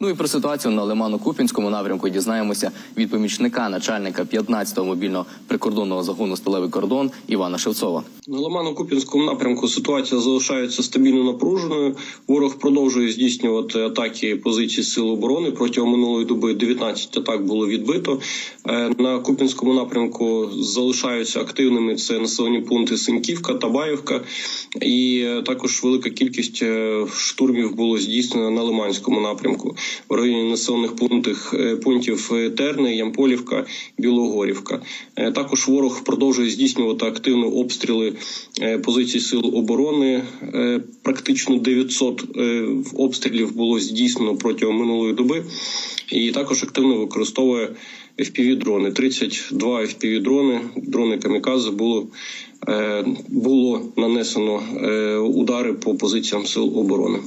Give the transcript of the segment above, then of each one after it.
Ну і про ситуацію на Лимано-Купінському напрямку дізнаємося від помічника начальника 15-го мобільного прикордонного загону «Сталевий кордон» Івана Шевцова. На Лимано-Куп'янському напрямку ситуація залишається стабільно напруженою. Ворог продовжує здійснювати атаки позицій сил оборони. Протягом минулої доби 19 атак було відбито. Е, На Куп'янському напрямку залишаються активними це населені пункти Синьківка, Табаївка, і е, також велика кількість е, штурмів було здійснено на Лиманському напрямку в районі населених пунктів, е, пунктів е, Терни, Ямполівка, Білогорівка. Е, Також ворог продовжує здійснювати активні обстріли позицій сил оборони. Практично 900 е, обстрілів було здійснено протягом минулої доби, і також активно використовує FPV-дрони. 32 FPV-дрони, дрони камікадзе було, було нанесено удари по позиціям сил оборони.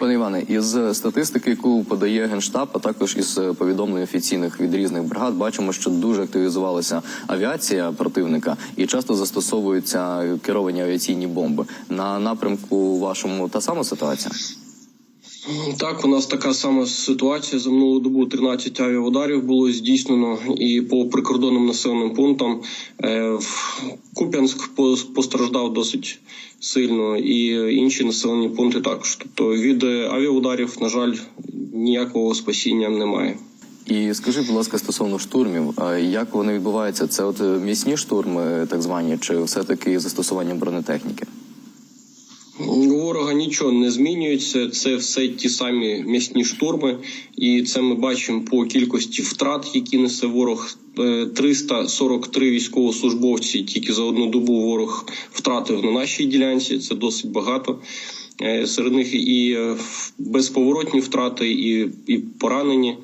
Пане Іване, із статистики, яку подає генштаб, а також із повідомлень офіційних від різних бригад, бачимо, що дуже активізувалася авіація противника і часто застосовуються керовані авіаційні бомби. На напрямку вашому та сама ситуація. Так, у нас така сама ситуація. За минулу добу 13 авіаударів було здійснено і по прикордонним населеним пунктам. Е, в Куп'янськ постраждав досить сильно, і інші населені пункти також. Тобто від е, авіаударів, на жаль, ніякого спасіння немає. І скажи, будь ласка, стосовно штурмів, як вони відбуваються? Це от е, міцні штурми, так звані, чи все таки застосування бронетехніки? Ворога нічого не змінюється. Це все ті самі м'ясні штурми, і це ми бачимо по кількості втрат, які несе ворог. Е, 343 військовослужбовці тільки за одну добу ворог втратив на нашій ділянці. Це досить багато. Е, Серед них і е, безповоротні втрати, і, і поранені.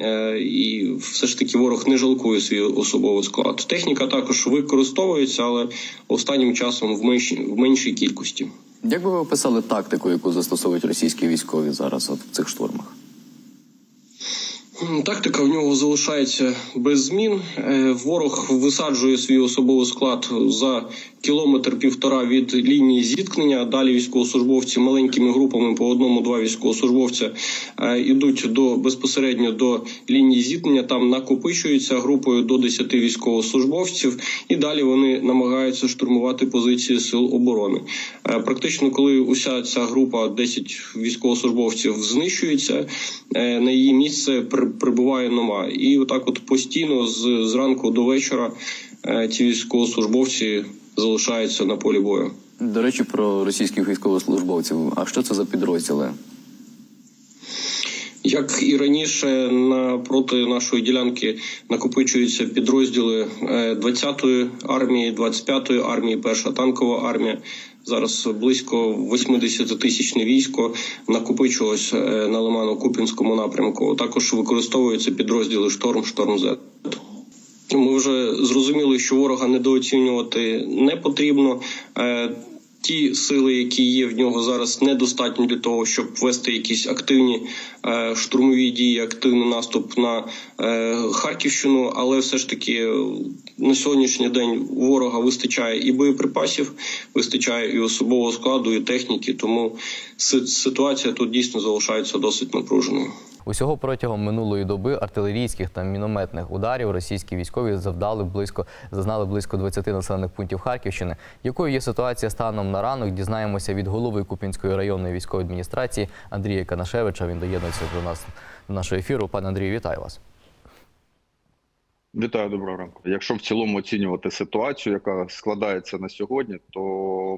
Е, І все ж таки ворог не жалкує свій особовий склад. Техніка також використовується, але останнім часом в меншій, в меншій кількості. Як би ви описали тактику, яку застосовують російські військові зараз от в цих штурмах? Тактика в нього залишається без змін. Е, Ворог висаджує свій особовий склад за кілометр півтора від лінії зіткнення. Далі військовослужбовці маленькими групами по одному-два військовослужбовця е, ідуть до безпосередньо до лінії зіткнення. Там накопичуються групою до 10 військовослужбовців, і далі вони намагаються штурмувати позиції сил оборони. Е, Практично, коли уся ця група 10 військовослужбовців знищується, е, на її місце при- прибуває нова. І отак, от постійно з зранку до вечора е, ці військовослужбовці залишаються на полі бою. До речі, про російських військовослужбовців. А що це за підрозділи? Як і раніше, напроти нашої ділянки накопичуються підрозділи е, 20-ї армії, 25-ї армії, перша танкова армія. Зараз близько 80 тисячне військо накопичилось е, на Лимано-Купінському напрямку. Також використовуються підрозділи Шторм, Шторм З. Ми вже зрозуміли, що ворога недооцінювати не потрібно. Ті сили, які є в нього зараз, недостатньо для того, щоб вести якісь активні е, штурмові дії, активний наступ на е, Харківщину. Але все ж таки е, на сьогоднішній день ворога вистачає і боєприпасів, вистачає і особового складу, і техніки. Тому ситуація тут дійсно залишається досить напруженою. Усього протягом минулої доби артилерійських та мінометних ударів російські військові завдали близько зазнали близько 20 населених пунктів Харківщини. Якою є ситуація станом на ранок? Дізнаємося від голови Купінської районної військової адміністрації Андрія Канашевича. Він доєднується до нас до нашого ефіру. Пане Андрію, вітаю вас. Вітаю доброго ранку. Якщо в цілому оцінювати ситуацію, яка складається на сьогодні, то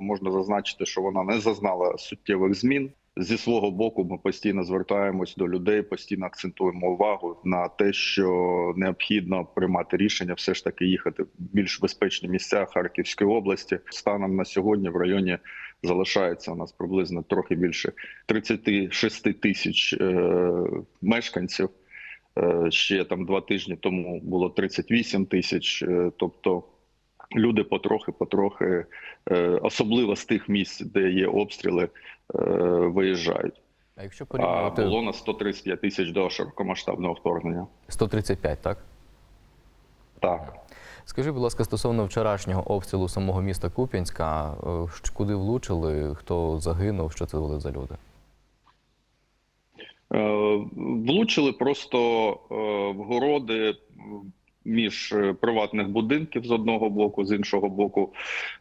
можна зазначити, що вона не зазнала суттєвих змін. Зі свого боку, ми постійно звертаємось до людей, постійно акцентуємо увагу на те, що необхідно приймати рішення, все ж таки їхати в більш безпечні місця Харківської області. Станом на сьогодні в районі залишається у нас приблизно трохи більше 36 тисяч е, мешканців. Е, Ще там два тижні тому було 38 тисяч. е, Тобто люди потрохи-потрохи, е, особливо з тих місць, де є обстріли, виїжджають. А якщо А було на 135 тисяч до широкомасштабного вторгнення. 135, так? Так. Скажи, будь ласка, стосовно вчорашнього обстрілу самого міста Куп'янська, куди влучили, хто загинув, що це були за люди? Е, Влучили просто е, в городи між е, приватних будинків з одного боку, з іншого боку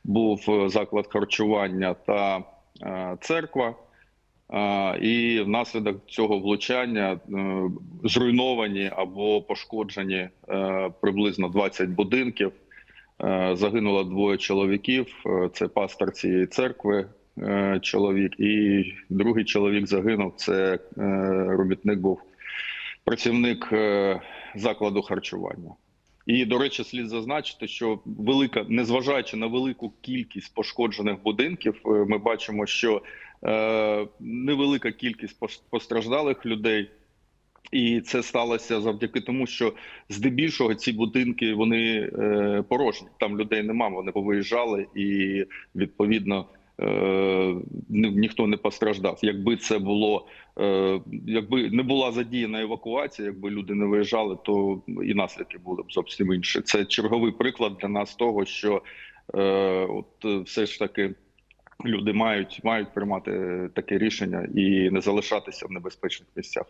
був заклад харчування та церква. І внаслідок цього влучання зруйновані або пошкоджені приблизно 20 будинків. Загинуло двоє чоловіків. Це пастор цієї церкви, чоловік, і другий чоловік загинув. Це е, робітник був працівник е, закладу харчування. І до речі, слід зазначити, що велика, незважаючи на велику кількість пошкоджених будинків, е, ми бачимо, що е, невелика кількість постраждалих людей. І це сталося завдяки тому, що здебільшого ці будинки вони е, порожні. Там людей нема, вони повиїжджали, і відповідно е, ніхто не постраждав. Якби це було, е, якби не була задіяна евакуація, якби люди не виїжджали, то і наслідки були б зовсім інші. Це черговий приклад для нас того, що е, от е, все ж таки. Люди мають мають приймати таке рішення і не залишатися в небезпечних місцях.